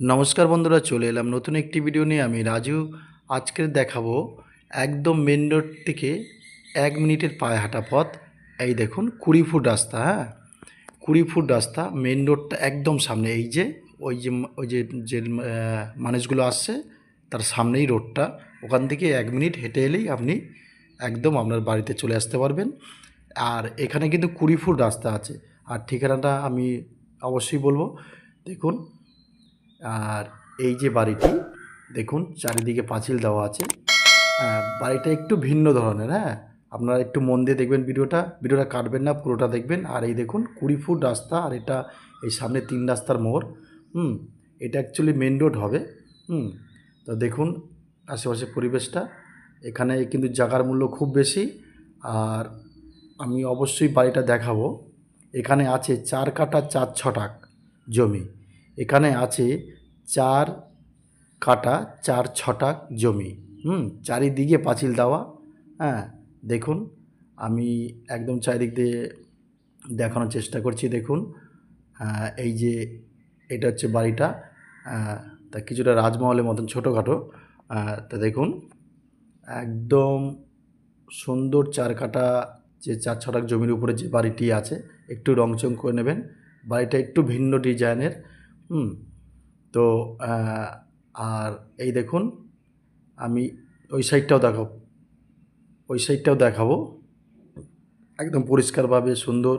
নমস্কার বন্ধুরা, চলে এলাম নতুন একটি ভিডিও নিয়ে। আমি রাজু। আজকের দেখাবো একদম মেন রোড থেকে এক মিনিটের পায়ে হাঁটা পথ। এই দেখুন, কুড়ি ফুট রাস্তা হ্যাঁ? কুড়ি ফুট রাস্তা মেন রোডটা একদম সামনে। এই যে, ওই যে ওই যে যে মানুষগুলো আসছে, তার সামনেই রোডটা ওখান থেকে এক মিনিট হেঁটে এলেই আপনি একদম আপনার বাড়িতে চলে আসতে পারবেন। আর এখানে কিন্তু কুড়ি ফুট রাস্তা আছে। আর ঠিকানাটা আমি অবশ্যই বলব। দেখুন আর এই যে বাড়িটি, দেখুন, চারিদিকে পাঁচিল দেওয়া আছে। বাড়িটা একটু ভিন্ন ধরনের হ্যাঁ? আপনারা একটু মন দিয়ে দেখবেন ভিডিওটা। ভিডিওটা কাটবেন না, পুরোটা দেখবেন। আর এই দেখুন, কুড়ি ফুট রাস্তা, আর এটা এই সামনে তিন রাস্তার মোড়। হুম, এটা অ্যাকচুয়ালি মেন রোড হবে। হুম, তো দেখুন আশেপাশে পরিবেশটা। এখানে কিন্তু জায়গার মূল্য খুব বেশি। আর আমি অবশ্যই বাড়িটা দেখাবো। এখানে আছে চার কাটা চার ছটাক জমি। এখানে আছে চার কাটা চার ছটাক জমি। হুম চারিদিকে পাঁচিল দেওয়া। হ্যাঁ দেখুন আমি একদম চারিদিক দিয়ে দেখানোর চেষ্টা করছি দেখুন। আহ, এই যে এটা হচ্ছে বাড়িটা। আহ, তা কিছুটা রাজমহলের মতন ছোটোখাটো। আহ, তা দেখুন একদম সুন্দর চার কাটা যে চার ছটাক জমির উপরে যে বাড়িটি আছে একটু রংচং করে নেবেন। বাড়িটা একটু ভিন্ন ডিজাইনের। হুম, তো আর এই দেখুন, আমি ওই সাইডটাও দেখাবো। ওই সাইডটাও দেখাবো। একদম পরিষ্কারভাবে সুন্দর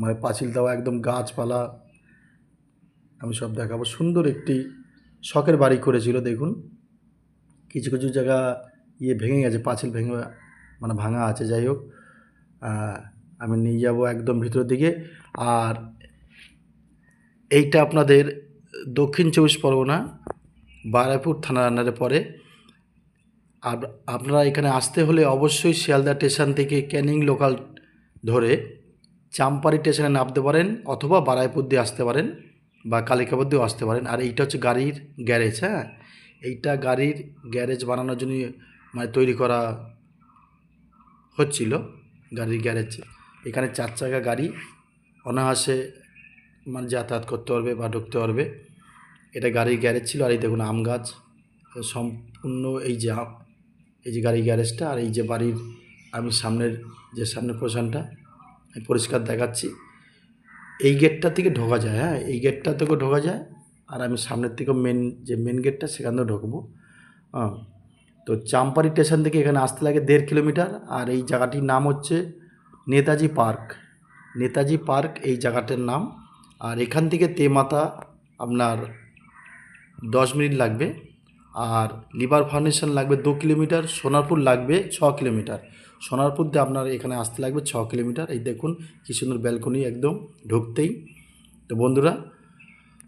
মানে পাঁচিল দেওয়া একদম গাছপালা, আমি সব দেখাবো। সুন্দর একটি শখের বাড়ি করেছিল, দেখুন। কিছু কিছু জায়গা ইয়ে ভেঙে গেছে, পাঁচিল ভেঙে মানে ভাঙা আছে, যাই হোক। আমি নিয়ে যাব একদম ভিতরের দিকে। আর এইটা আপনাদের দক্ষিণ চব্বিশ পরগনা বারাইপুর থানার আন্ডারে পড়ে। আর আপনারা এখানে আসতে হলে অবশ্যই শিয়ালদা স্টেশন থেকে ক্যানিং লোকাল ধরে চাম্পারি স্টেশনে নামতে পারেন অথবা বারাইপুর দিয়ে আসতে পারেন বা কালিকাপুর দিয়েও আসতে পারেন। আর এইটা হচ্ছে গাড়ির গ্যারেজ হ্যাঁ? এইটা গাড়ির গ্যারেজ বানানোর জন্য মানে তৈরি করা হচ্ছিল, গাড়ির গ্যারেজ। এখানে চার চাকা গাড়ি, অনায়াসে মানে যাতায়াত করতে পারবে বা ঢুকতে পারবে। এটা গাড়ির গ্যারেজ ছিল আর এই দেখুন আম গাছ। সম্পূর্ণ এই যে এই যে গাড়ির গ্যারেজটা আর এই যে বাড়ির, আমি সামনের যে সামনের পোর্শনটা আমি পরিষ্কার দেখাচ্ছি। এই গেটটা থেকে ঢোকা যায় হ্যাঁ? এই গেটটা থেকেও ঢোকা যায় আর আমি সামনের থেকে মেন যে মেন গেটটা সেখান থেকে ঢুকবো। হ্যাঁ তো চাম্পারি স্টেশন থেকে এখানে আসতে লাগে দেড় কিলোমিটার আর এই জায়গাটির নাম হচ্ছে নেতাজি পার্ক। নেতাজি পার্ক এই জায়গাটার নাম। আর এখান থেকে তে তেমাতা আপনার দশ মিনিট লাগবে। আর লিভার ফাউন্ডেশন লাগবে দু কিলোমিটার, সোনারপুর লাগবে ছ কিলোমিটার। সোনারপুর দিয়ে আপনার এখানে আসতে লাগবে ছ কিলোমিটার। এই দেখুন কি সুন্দর ব্যালকনি একদম ঢুকতেই। তো বন্ধুরা,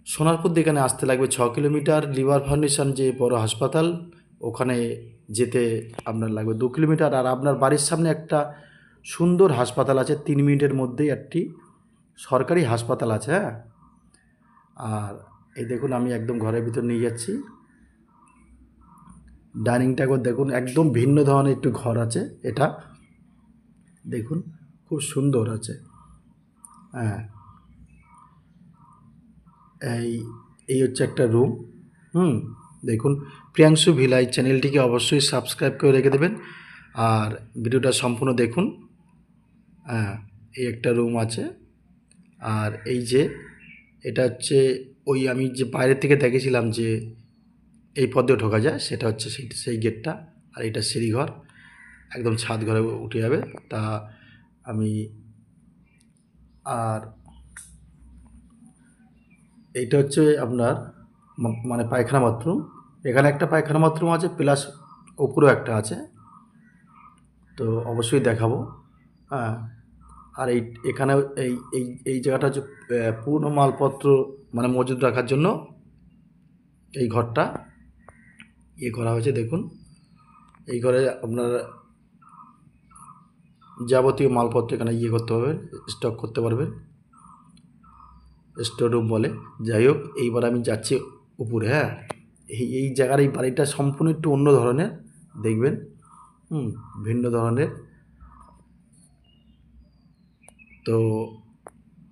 সোনারপুর দিয়ে এখানে আসতে লাগবে ছ কিলোমিটার। লিভার ফাউন্ডেশন যে বড় হাসপাতাল, ওখানে যেতে আপনার লাগবে দু কিলোমিটার। আর আপনার বাড়ির সামনে একটা সুন্দর হাসপাতাল আছে, তিন মিনিটের মধ্যেই একটি। সরকারি হাসপাতাল আছে হ্যাঁ? আর এই দেখুন, আমি একদম ঘরের ভিতর নিয়ে যাচ্ছি। ডাইনিংটা একবার দেখুন, একদম ভিন্ন ধরনের একটু ঘর আছে, এটা। দেখুন, খুব সুন্দর আছে হ্যাঁ। এই এই হচ্ছে একটা রুম, হুম? দেখুন, প্রিয়াংশু ভিলাই চ্যানেলটিকে অবশ্যই সাবস্ক্রাইব করে রেখে দেবেন। আর ভিডিওটা সম্পূর্ণ দেখুন হ্যাঁ এই একটা রুম আছে। আর এই যে, এটা হচ্ছে ওই আমি যে বাইরে থেকে দেখেছিলাম যে এই পথে ঢোকা যায়, সেটা হচ্ছে সেই সেই গেটটা। আর এটা সিঁড়িঘর, একদম ছাদ ঘরে উঠে যাবে। তা আমি, আর এইটা হচ্ছে আপনার মানে পায়খানা বাথরুম। এখানে একটা পায়খানা বাথরুম আছে, প্লাস উপরেও একটা আছে। তো অবশ্যই দেখাবো। হ্যাঁ। আর এই, এখানে এই এই এই জায়গাটা হচ্ছে পুরনো মালপত্র মানে মজুদ রাখার জন্য এই ঘরটা ইয়ে করা হয়েছে, দেখুন। এই ঘরে আপনার যাবতীয় মালপত্র এখানে ইয়ে করতে পারবেন, স্টক করতে পারবেন। স্টোর রুম বলে। যাই হোক, এইবার আমি যাচ্ছি উপরে হ্যাঁ। এই এই জায়গার এই বাড়িটা সম্পূর্ণ একটু অন্য ধরনের, দেখবেন। হুম, ভিন্ন ধরনের। তো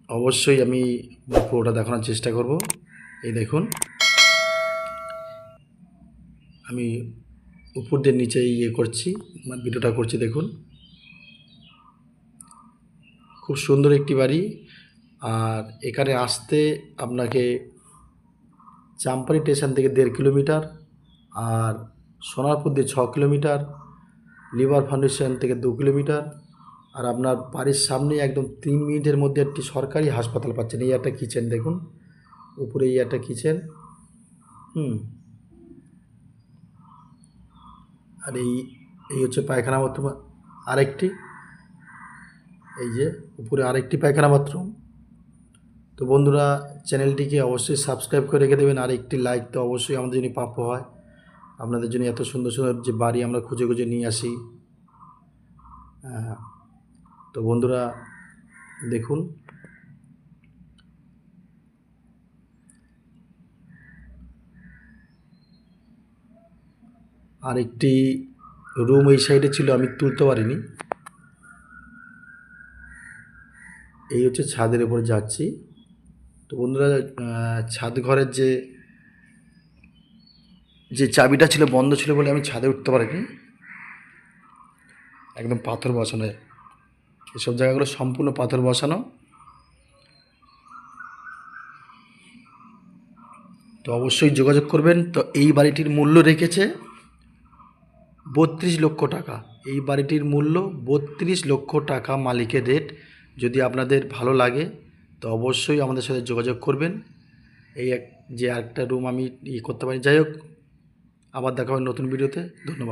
অবশ্যই আমি পুরোটা দেখানোর চেষ্টা করব। এই দেখুন। আমি উপর দিয়ে নিচে ইয়ে করছি মানে ভিডিওটা করছি, দেখুন। খুব সুন্দর একটি বাড়ি। আর এখানে আসতে আপনাকে চাম্পারি স্টেশন থেকে দেড় কিলোমিটার আর সোনারপুর দিয়ে ছ কিলোমিটার, লিভার ফাউন্ডেশন থেকে দু কিলোমিটার আর আপনার বাড়ির সামনে একদম তিন মিনিটের মধ্যে একটি সরকারি হাসপাতাল পাচ্ছেন। এই একটা কিচেন দেখুন। উপরে এই একটা কিচেন। হুম। আর এই এই হচ্ছে পায়খানা বাথরুম। আরেকটি। এই যে, উপরে আরেকটি পায়খানা বাথরুম। তো বন্ধুরা, চ্যানেলটিকে অবশ্যই সাবস্ক্রাইব করে রেখে দেবেন। আর একটি লাইক তো অবশ্যই আমাদের জন্য প্রাপ্য হয়। আপনাদের জন্য এত সুন্দর সুন্দর যে বাড়ি আমরা খুঁজে খুঁজে নিয়ে আসি। হ্যাঁ। তো বন্ধুরা, দেখুন। আর একটি রুম এই সাইডে ছিল, আমি তুলতে পারিনি। এই হচ্ছে ছাদের উপর যাচ্ছি। তো বন্ধুরা ছাদ ঘরের যে যে চাবিটা ছিল, বন্ধ ছিল বলে আমি ছাদে উঠতে পারিনি। একদম পাথর বসানো। এসব জায়গাগুলো সম্পূর্ণ পাথর বসানো। তো অবশ্যই যোগাযোগ করবেন। তো এই বাড়িটির মূল্য রেখেছে বত্রিশ লক্ষ টাকা। এই বাড়িটির মূল্য বত্রিশ লক্ষ টাকা মালিকের রেট। যদি আপনাদের ভালো লাগে, তো অবশ্যই আমাদের সাথে যোগাযোগ করবেন। এই এক যে আরেকটা রুম আমি ই করতে পারি। যাই হোক, আবার দেখা হবে নতুন ভিডিওতে ধন্যবাদ।